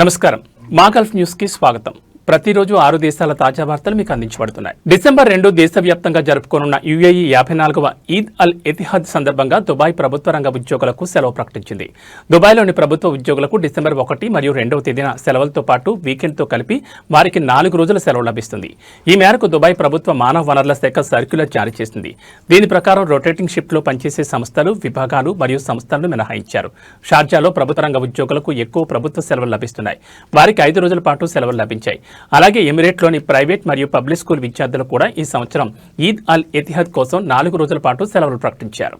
నమస్కారం. మాగల్ఫ్ న్యూస్కి స్వాగతం. ప్రతిరోజు ఆరు దేశాల తాజా వార్తలు మీకు అందించబడుతున్నాయి. డిసెంబర్ రెండు దేశవ్యాప్తంగా జరుపుకోనున్న యుఏఈ యాభై నాలుగవ ఈద్ అల్ ఎతిహాద్ సందర్భంగా దుబాయ్ ప్రభుత్వ రంగ ఉద్యోగులకు సెలవు ప్రకటించింది. దుబాయ్లోని ప్రభుత్వ ఉద్యోగులకు డిసెంబర్ ఒకటి మరియు రెండవ తేదీన సెలవులతో పాటు వీకెండ్తో కలిపి వారికి నాలుగు రోజుల సెలవు లభిస్తుంది. ఈ మేరకు దుబాయ్ ప్రభుత్వ మానవ వనరుల శాఖ సర్క్యులర్ జారీ చేసింది. దీని ప్రకారం రొటేటింగ్ షిఫ్ట్లో పనిచేసే సంస్థలు విభాగాలు మరియు సంస్థలను మినహాయించారు. షార్జాలో ప్రభుత్వ రంగ ఉద్యోగులకు ఎక్కువ ప్రభుత్వ సెలవులు లభిస్తున్నాయి. వారికి ఐదు రోజుల పాటు సెలవులు లభించాయి. అలాగే ఎమిరేట్లోని ప్రైవేట్ మరియు పబ్లిక్ స్కూల్ విద్యార్థులు కూడా ఈ సంవత్సరం ఈద్ అల్ ఎతిహద్ కోసం నాలుగు రోజుల పాటు సెలవులు ప్రకటించారు.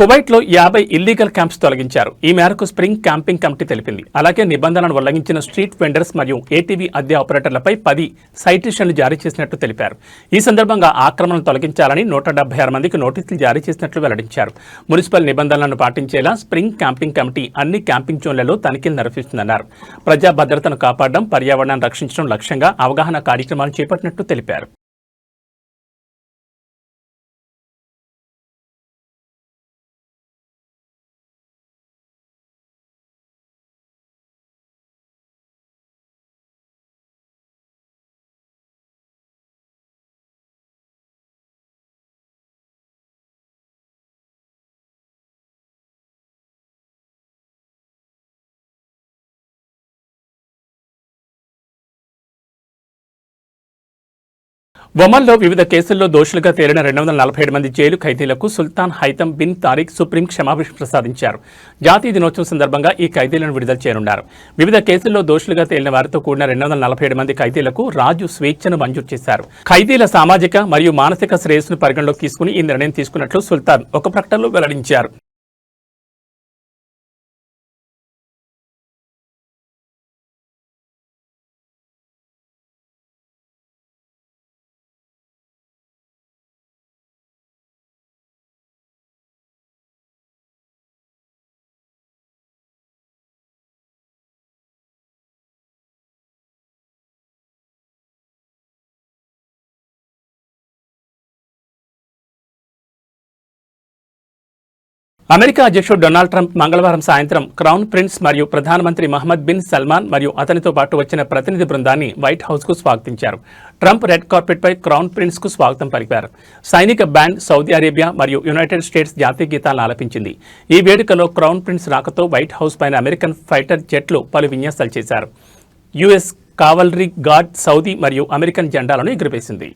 కువైట్లో యాభై ఇల్లీగల్ క్యాంప్స్ తొలగించారు. ఈ మేరకు స్ప్రింగ్ క్యాంపింగ్ కమిటీ తెలిపింది. అలాగే నిబంధనలను ఉల్లంఘించిన స్ట్రీట్ వెండర్స్ మరియు ఏటీవీ అద్దె ఆపరేటర్లపై పది సైటిషన్లు జారీ చేసినట్టు తెలిపారు. ఈ సందర్భంగా ఆక్రమణలు తొలగించాలని నూట డెబ్బై ఆరు మందికి నోటీసులు జారీ చేసినట్లు వెల్లడించారు. మున్సిపల్ నిబంధనలను పాటించేలా స్ప్రింగ్ క్యాంపింగ్ కమిటీ అన్ని క్యాంపింగ్ జోన్లలో తనిఖీలు నిర్వహిస్తుందన్నారు. ప్రజా భద్రతను కాపాడడం పర్యావరణాన్ని రక్షించడం లక్ష్యంగా అవగాహన కార్యక్రమాలు చేపట్టినట్లు తెలిపారు. ఒమన్లో వివిధ కేసుల్లో దోషులుగా తేలిన రెండు వందల నలభై ఏడు మంది jail ఖైదీలకు Sultan Haitham bin Tariq supreme క్షమాభిష ప్రసాదించారు. జాతీయ దినోత్సవం సందర్భంగా ఈ ఖైదీలను విడుదల చేయనున్నారు. వివిధ కేసుల్లో దోషులుగా తేలిన వారితో కూడిన రెండు వందల నలభై ఏడు మంది ఖైదీలకు రాజు స్వేచ్ఛను మంజూరు చేశారు. ఖైదీల సామాజిక మరియు మానసిక శ్రేయస్సును పరిగణలోకి తీసుకుని ఈ నిర్ణయం తీసుకున్నట్లు సుల్తాన్ ఒక ప్రకటనలో వెల్లడించారు. అమెరికా అధ్యక్షుడు డొనాల్డ్ ట్రంప్ మంగళవారం సాయంత్రం క్రౌన్ ప్రిన్స్ మరియు ప్రధానమంత్రి మహమ్మద్ బిన్ సల్మాన్ మరియు అతనితో పాటు వచ్చిన ప్రతినిధి బృందాన్ని వైట్ హౌస్కు స్వాగతించారు. ట్రంప్ రెడ్ కార్పెట్పై క్రౌన్ ప్రిన్స్కు స్వాగతం పలికారు. సైనిక బ్యాండ్ సౌదీ అరేబియా మరియు యునైటెడ్ స్టేట్స్ జాతీయ గీతాలను ఆలపించింది. ఈ వేడుకలో క్రౌన్ ప్రిన్స్ రాకతో వైట్ హౌస్ పైన అమెరికన్ ఫైటర్ జెట్లు పలు విన్యాసాలు చేశారు. యుఎస్ కావలరీ గార్డ్ సౌదీ మరియు అమెరికన్ జెండాలను ఎగురవేసింది.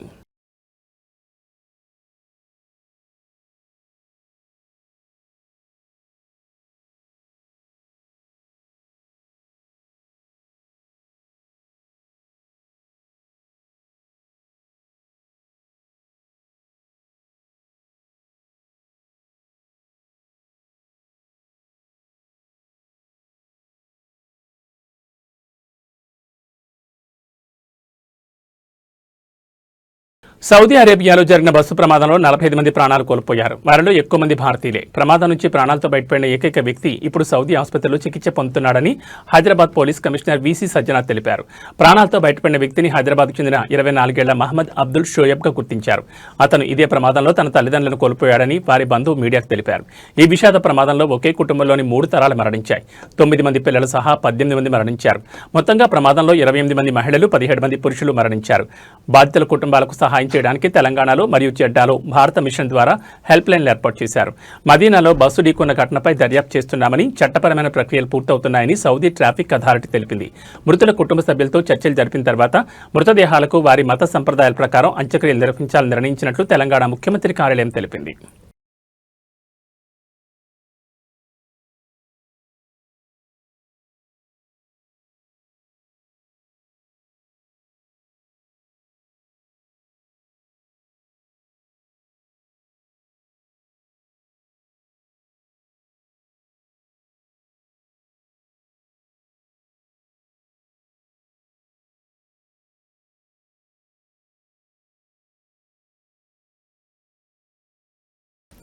సౌదీ అరేబియాలో జరిగిన బస్సు ప్రమాదంలో నలభై ఐదు మంది ప్రాణాలు కోల్పోయారు. వారిలో ఎక్కువ మంది భారతీయులే. ప్రమాదం నుంచి ప్రాణాలతో బయటపడిన ఏకైక వ్యక్తి ఇప్పుడు సౌదీ ఆసుపత్రిలో చికిత్స పొందుతున్నాడని Hyderabad police commissioner VC Sajjanar తెలిపారు. ప్రాణాలతో బయటపడిన వ్యక్తిని హైదరాబాద్కు చెందిన ఇరవై నాలుగేళ్ళ మహమ్మద్ అబ్దుల్ షోయబ్గా గుర్తించారు. అతను ఇదే ప్రమాదంలో తన తల్లిదండ్రులను కోల్పోయాడని వారి బంధువు మీడియాకు తెలిపారు. ఈ విషాద ప్రమాదంలో ఒకే కుటుంబంలోని మూడు తరాలు మరణించాయి. తొమ్మిది మంది పిల్లలు సహా పద్దెనిమిది మంది మరణించారు. మొత్తంగా ప్రమాదంలో ఇరవై ఎనిమిది మంది మహిళలు పదిహేడు మంది పురుషులు మరణించారు. బాధితుల కుటుంబాలకు సహాయం చేయడానికి తెలంగాణలో మరియు చెడ్డాలో భారత మిషన్ ద్వారా హెల్ప్ లైన్లు ఏర్పాటు చేశారు. మదీనాలో బస్సు ఢీకొన్న ఘటనపై దర్యాప్తు చేస్తున్నామని చట్టపరమైన ప్రక్రియలు పూర్తవుతున్నాయని సౌదీ ట్రాఫిక్ అథారిటీ తెలిపింది. మృతుల కుటుంబ సభ్యులతో చర్చలు జరిపిన తర్వాత మృతదేహాలకు వారి మత సంప్రదాయాల ప్రకారం అంత్యక్రియలు నిర్వహించాలని నిర్ణయించినట్లు తెలంగాణ ముఖ్యమంత్రి కార్యాలయం తెలిపింది.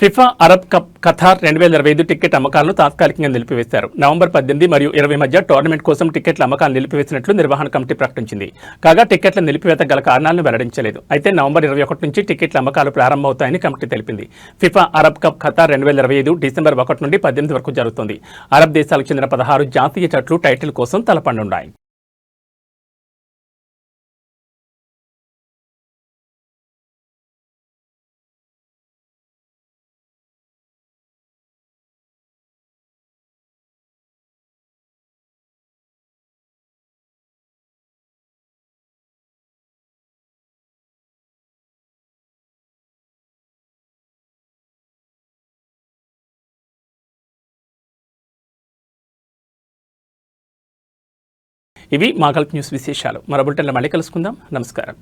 ఫిఫా అరబ్ కప్ ఖతార్ రెండు వేల ఇరవై ఐదు టికెట్ అమ్మకాలను తాత్కాలికంగా నిలిపివేశారు. నవంబర్ పద్దెనిమిది మరియు ఇరవై మధ్య టోర్నమెంట్ కోసం టికెట్ల అమ్మకాలను నిలిపివేసినట్లు నిర్వహణ కమిటీ ప్రకటించింది. కాగా టికెట్ల నిలిపివేత గల కారణాలను వెల్లడించలేదు. అయితే నవంబర్ ఇరవై ఒకటి నుంచి టికెట్ల అమ్మకాలు ప్రారంభమవుతాయని కమిటీ తెలిపింది. ఫిఫా అరబ్ కప్ ఖతార్ రెండు వేల ఇరవై ఐదు డిసెంబర్ ఒకటి నుండి పద్దెనిమిది వరకు జరుగుతుంది. అరబ్ దేశాలకు చెందిన పదహారు జాతీయ జట్లు టైటిల్ కోసం తలపండున్నాయి. ఇవి మా గల్ఫ్ న్యూస్ విశేషాలు. మరో బులెటిన్లో మళ్ళీ కలుసుకుందాం. నమస్కారం.